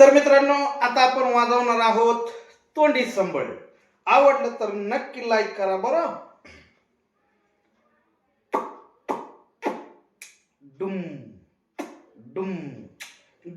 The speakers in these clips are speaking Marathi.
तर मित्रांनो आता आपण वाजवणार आहोत तोंडी संबळ. आवडलं तर नक्की लाईक करा बरं. डुम डुम.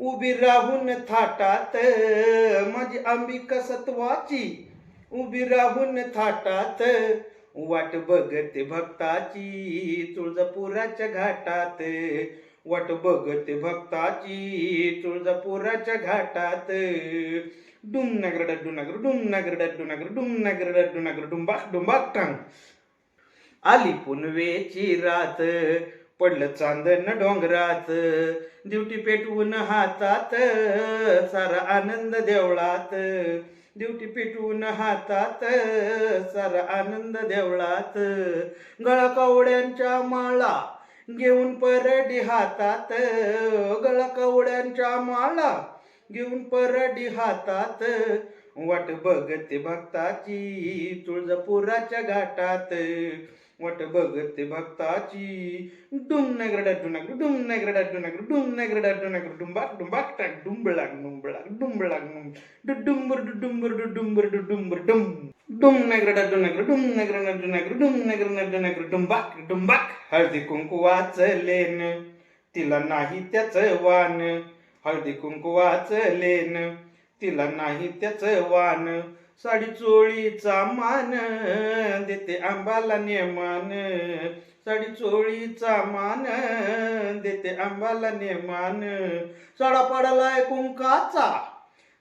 उभी राहून थाटात माझी अंबिका सत्वाची उभी राहून थाटात वाट बघते भक्ताची तुळजापुराच्या घाटात. वाट बघते भक्ताची तुळजापुराच्या घाटात. डुम नगर डड्डू नगर डुम नगर डड्डू नगर डुम नगर डड्डू नगर डुंबाक टांग. आली पुनवेची रात पडलं चांदण डोंगरात. दिवटी पेटवून हातात सारा आनंद देवळात. दिवटी पेटवून हातात सारा आनंद देवळात. गळा कावड्यांच्या माळा घेऊन परडी हातात. गळा कावड्यांच्या माळा घेऊन परडी हातात. वाट बघते भक्ताची तुळजापुराच्या घाटात. वाट बघते भक्ताची डुम नगर डू नगर डुम नगर डू नगर डुम नगर डू नगर डुंबाक डुंबाक टाक डुंबळाक डुंबळाक डुंबळाक डुंब डुडुंबर डुडुंबर डुडुंबर डुडुंबर डुम डुम नगर डू नगर डुम नगर डू नगर डुम नगर डू नगर डुंबाक डुंबाक हळदी कुंकू वाचलेन तिला नाही त्याच वान हळदी कुंकू वाचलेन तिला नाही त्याच वान साडी चोळीचा मान देते आंबाला नेमान. साडी चोळीचा मान देते आंबाला नेमान. सडा पडलाय कुंकाचा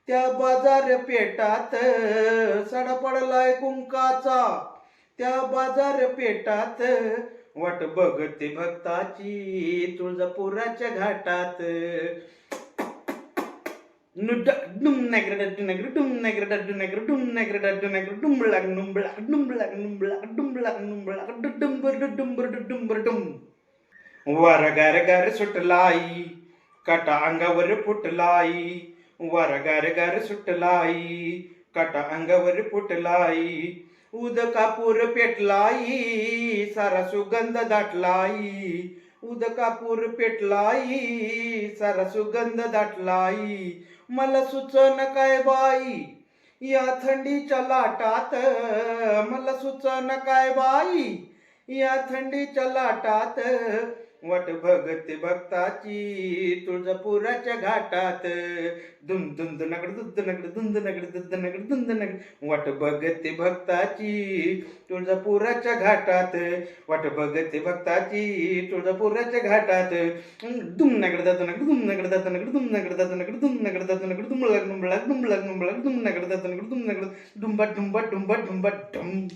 त्या बाजार पेटात. सडा पडलाय कुंकाचा त्या बाजार पेटात. वाट बघते भक्ताची तुळजापुराच्या घाटात. वारा गार गार सुटलाई काटा अंगावर फुटलाई वर गार गार सुटलाई काटा अंगावर फुटलाई उद कापूर पेटलाई सारा सुगंध दाटलाई उदकापूर पेटलाई सारा सुगंध दाटलाई. मला सुचन काय बाई या थंडीच्या लाटात मला सुचन काय बाई या थंडीच्या लाटात वाट भगत भक्ताची तुळजापुराच्या घाटात दुम धुंद दुनकड दुद्द नकड धुंद नकड दुद्द नकड धुंद नकड वट भगत भक्ताची तुळजापुराच्या घाटात वाट भगत भक्ताची तुळजापुराच्या घाटात दुम नकड दात नकड दुम नकड दात नकड दुम नकड दात नकड दुम नकड दात नकड दुमळक नुंबळक दुमळक नुंबळक दुम नकड दात नकड दुम नकड डुंबा डुंबा डुंबा डुंबा डुम